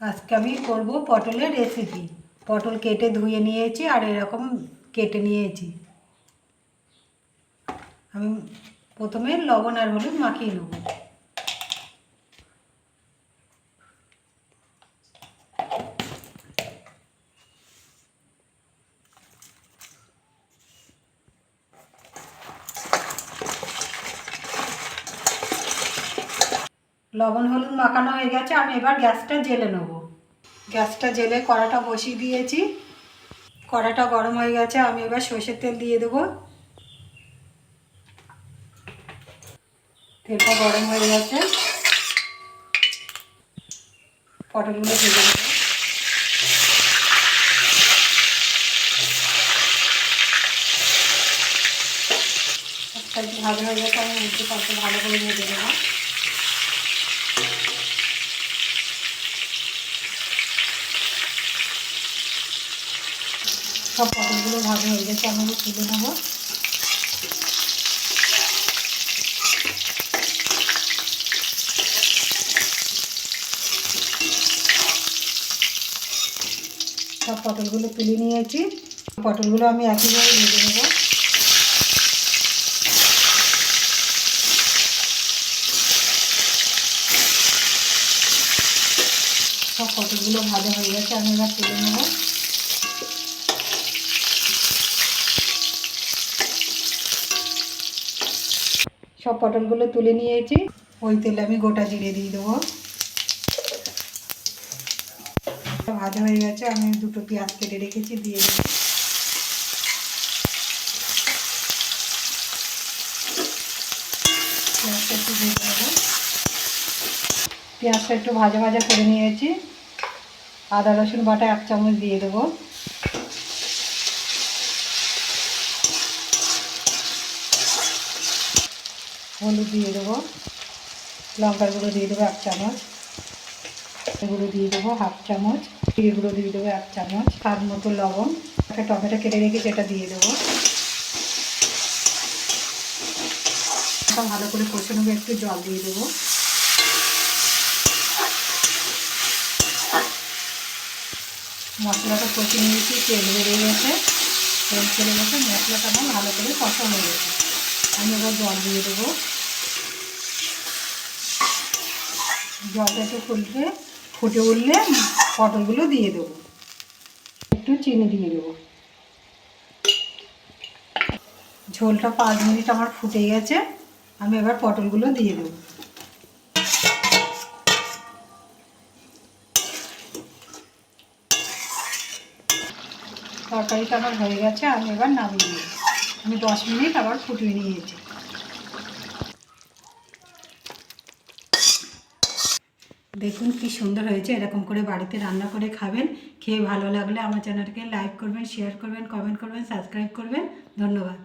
আজকে আমি করব পটলের রেসিপি পটল কেটে ধুয়ে নিয়েছি আর এরকম কেটে নিয়েছি। আমি প্রথমে লবণ আর হলুদ মাখিয়ে নেব। লবণ, হলুদ মাখানো হয়ে গেছে, আমি এবার গ্যাসটা জেলে নেব। গ্যাসটা জেলে কড়াটা বসিয়ে দিয়েছি। কড়াটা গরম হয়ে গেছে, আমি এবার সর্ষের তেল দিয়ে দেবো। তেলটা গরম হয়ে গেছে। পটলগুলো ভেজে দেবো ভালো হয়ে গেছে, আমি উল্টে পাল্টে ভালো করে ভেজে দেবো সব পটলগুলো ভালো হয়ে গেছে আমি তুলে নেব। সব পটলগুলো তুলে নিয়েছি। পটলগুলো আমি একইভাবে ভেজে নেব। সব পটলগুলো ভাজা হয়ে গেছে, আমি এবার তুলে নেব। সব পটলগুলো তুলে নিয়েছি। ওই তেলে আমি গোটা জিরে দিয়ে দেবো। ভাজা হয়ে গেছে, আমি দুটো পেঁয়াজ কেটে রেখেছি, দিয়ে দেবো পেঁয়াজটা একটু পেঁয়াজটা একটু ভাজা ভাজা করে নিয়েছি। আদা রসুন বাটা এক চামচ দিয়ে দেবো। হলুদ দিয়ে দেবো। লঙ্কার গুঁড়ো দিয়ে দেবো এক চামচ। গুঁড়ো দিয়ে দেবো হাফ চামচ। জিরে গুঁড়ো দিয়ে দেবো এক চামচ। স্বাদ মতো লবণ। একটা টমেটো কেটে রেখে সেটা দিয়ে দেবো। ভালো করে কষে নেব, একটু জল দিয়ে দেবো। মশলাটা কষে নিয়েছি, তেল বেরিয়ে গেছে। তেল চলে গেছে, মশলাটা আমার ভালো করে কষা হয়ে গেছে। আমি এবার জল দিয়ে দেবো। জলটা একটু ফুটে উঠলে পটলগুলো দিয়ে দেবো। একটু চিনি দিয়ে দেবো। ঝোলটা পাঁচ মিনিট আমার ফুটে গেছে, আমি এবার পটলগুলো দিয়ে দেবো। তরকারিটা আমার হয়ে গেছে, আমি এবার নামিয়ে নেব। আমি দশ মিনিট আবার ফুটিয়ে নিয়েছি। দেখুন কি সুন্দর হয়েছে, এরকম করে বাড়িতে রান্না করে খাবেন। খেয়ে ভালো লাগলে আমার চ্যানেলকে লাইক করবেন, শেয়ার করবেন কমেন্ট করবেন সাবস্ক্রাইব করবেন। ধন্যবাদ।